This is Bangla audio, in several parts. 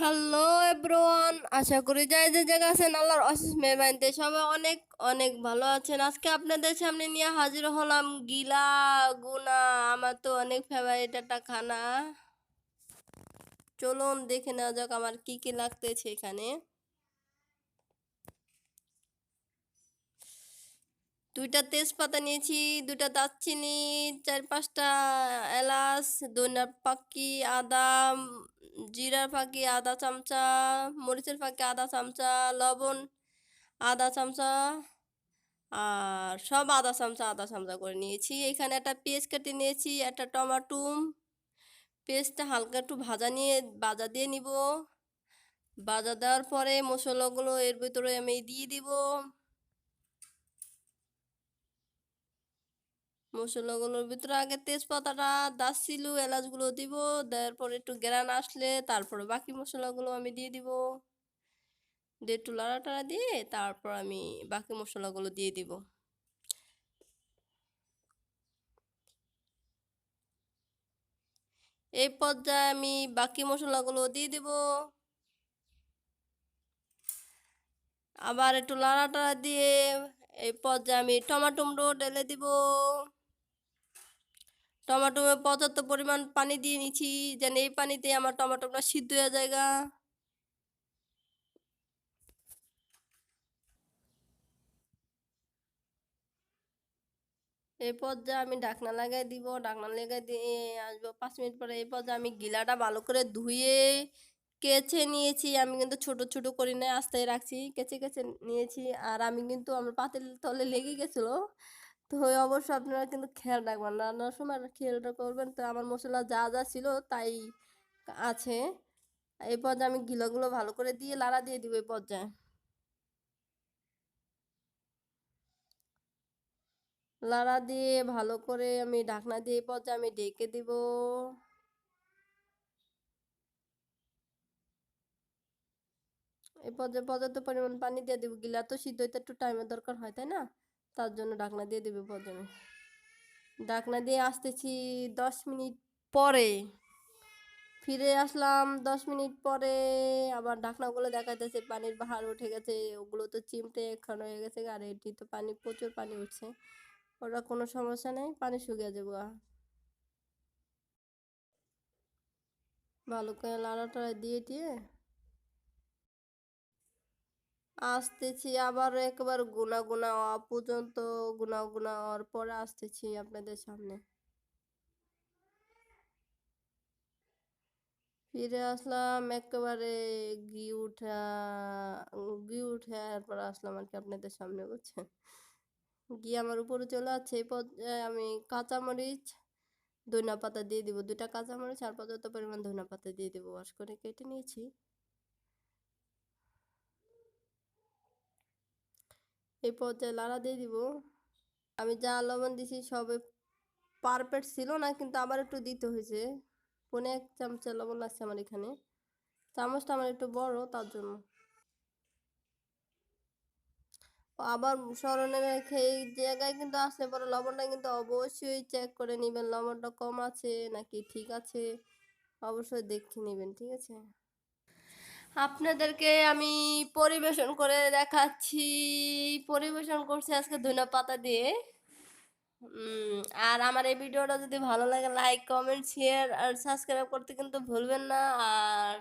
হ্যালো এভরিওয়ান আশা করি যাই যে জায়গা আছেন, আল্লাহর অশেষ মেহমানিতে সবাই অনেক অনেক ভালো আছেন। আজকে আপনাদের সামনে নিয়ে হাজির হলাম গিলা গুনা, আমার তো অনেক ফেভারিট একটা খানা। চলুন দেখে নেওয়া যাক আমার কি কি লাগতেছে এখানে। দুইটা তেজপাতা নিয়েছি, দুইটা দারচিনি, চার পাঁচটা এলাচ, ধনিয়ার পাকি, আদা, জিরার ফাঁকি আধা চামচা, মরিচের ফাঁকি আধা চামচা, লবণ আধা চামচা, আর সব আধা চামচা আধা চামচা করে নিয়েছি। এখানে একটা পেঁয়াজ কেটে নিয়েছি, একটা টমাটো, পেঁয়াজটা হালকা একটু ভাজা নিয়ে, ভাজা দিয়ে নিব। ভাজা দেওয়ার পরে মশলাগুলো এর ভিতরে আমি দিয়ে দিব। মশলাগুলোর ভিতরে আগে তেজপাতাটা দারচিনি এলাচগুলো দিব দেওয়ার পরে একটু গ্রান আসলে তারপরে বাকি মশলাগুলো আমি দিয়ে দিব। দিয়ে একটু লাড়াটাড়া দিয়ে তারপর আমি বাকি মশলাগুলো দিয়ে দিব। এই পর্যায়ে আমি বাকি মশলাগুলো দিয়ে দিব। আবার একটু লাড়াটাড়া দিয়ে এই পর্যায়ে আমি টমাটোমটো ঢেলে দিব। টমেটো পর্যাপ্ত পরিমাণ পানি দিয়ে নিচ্ছি, যেন এই পানিতে আমার টমেটোটা সিদ্ধ হয়ে যায় গা। এই পর্যায়ে আমি ঢাকনা লাগাই দিব ঢাকনা লাগাই দিয়ে আসব। পাঁচ মিনিট পরে এই পর্যায়ে আমি গিলাটা ভালো করে ধুয়ে কেচে নিয়েছি। আমি কিন্তু ছোট ছোট করে নিয়ে আস্তে রাখছি। কেচে কেচে নিয়েছি। আর আমি কিন্তু আমার পাতিল তলে লেগে গেছিল। তো অবশ্যই আপনারা কিন্তু খেয়াল রাখবেন রান্নার সময় খেয়ালটা করবেন তো আমার মশলা যা যা ছিল তাই আছে। এই পর্যায়ে আমি গিলাগুলো ভালো করে দিয়ে লাড়া দিয়ে দিব এই পর্যায়ে। লাড়া দিয়ে ভালো করে আমি ঢাকনা দিয়ে এই পর্যায়ে আমি ঢেকে দিব। এই পর্যায়ে পর্যাপ্ত পরিমাণ পানি দিয়ে দিব। গিলা তো সিদ্ধ হইতে একটু টাইমের দরকার হয়, তাই না? তার জন্য ঢাকনা দিয়ে দেবে পর্যায়ে ঢাকনা দিয়ে আসতেছি দশ মিনিট পরে। ফিরে আসলাম দশ মিনিট পরে, আবার ঢাকনাগুলো দেখাইতেছে, পানির বাহার উঠে গেছে, ওগুলো তো চিমটে এখন হয়ে গেছে, আর এটি তো পানি, প্রচুর পানি উঠছে। ওটা কোনো সমস্যা নেই, পানি শুকিয়ে যাব। ভালো করে লাড়াটা দিয়ে দিয়ে আসতেছি, আবার একবার গুনা গুনা হওয়া পর্যন্ত গুনা গুনা হওয়ার পরে আসতেছি আপনাদের সামনে। ফিরে আসলাম, একেবারে ঘি উঠা ঘি উঠে এরপর আসলাম আর কি আপনাদের সামনে, বুঝছেন? গিয়ে আমার উপরে চলে আসছে, এই পর্যায়ে আমি কাঁচামরিচ ধনিয়া পাতা দিয়ে দিব। দুটা কাঁচামরিচ, আর পর্যাপ্ত পরিমাণ ধনিয়া পাতা দিয়ে দেবো। ওয়াশ করে কেটে নিয়েছি। এই পর্যায়ে লাড়া দিয়ে দিব। আমি যা লবণ দিছি সবে পারফেক্ট ছিল না, কিন্তু আবার একটু দিতে হয়েছে। পনে এক চামচা লবণ লাগছে আমার এখানে। চামচটা আমার একটু বড় তার জন্য। আবার স্মরণে রেখে এই জায়গায় কিন্তু আসলে পরে লবণটা কিন্তু অবশ্যই চেক করে নেবেন। লবণটা কম আছে নাকি ঠিক আছে? অবশ্যই দেখে নেবেন, ঠিক আছে? আপনাদেরকে আমি পরিবেশন করে দেখাচ্ছি। পরিবেশন করছি আজকে ধনিয়া পাতা দিয়ে। আর আমার এই ভিডিওটা যদি ভালো লাগে লাইক কমেন্ট শেয়ার আর সাবস্ক্রাইব করতে কিন্তু ভুলবেন না। আর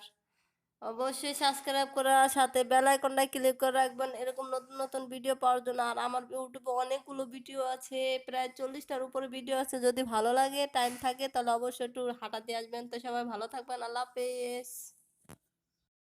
অবশ্যই সাবস্ক্রাইব করার সাথে বেল আইকনটা ক্লিক করে রাখবেন। এরকম নতুন নতুন ভিডিও পাওয়ার জন্য। আর আমার ইউটিউবে অনেকগুলো ভিডিও আছে, প্রায় চল্লিশটার উপরে ভিডিও আছে। যদি ভালো লাগে টাইম থাকে, তাহলে অবশ্যই একটু হাঁটাতে আসবেন। তো সবাই ভালো থাকবেন। আল্লাহ হাফেজ।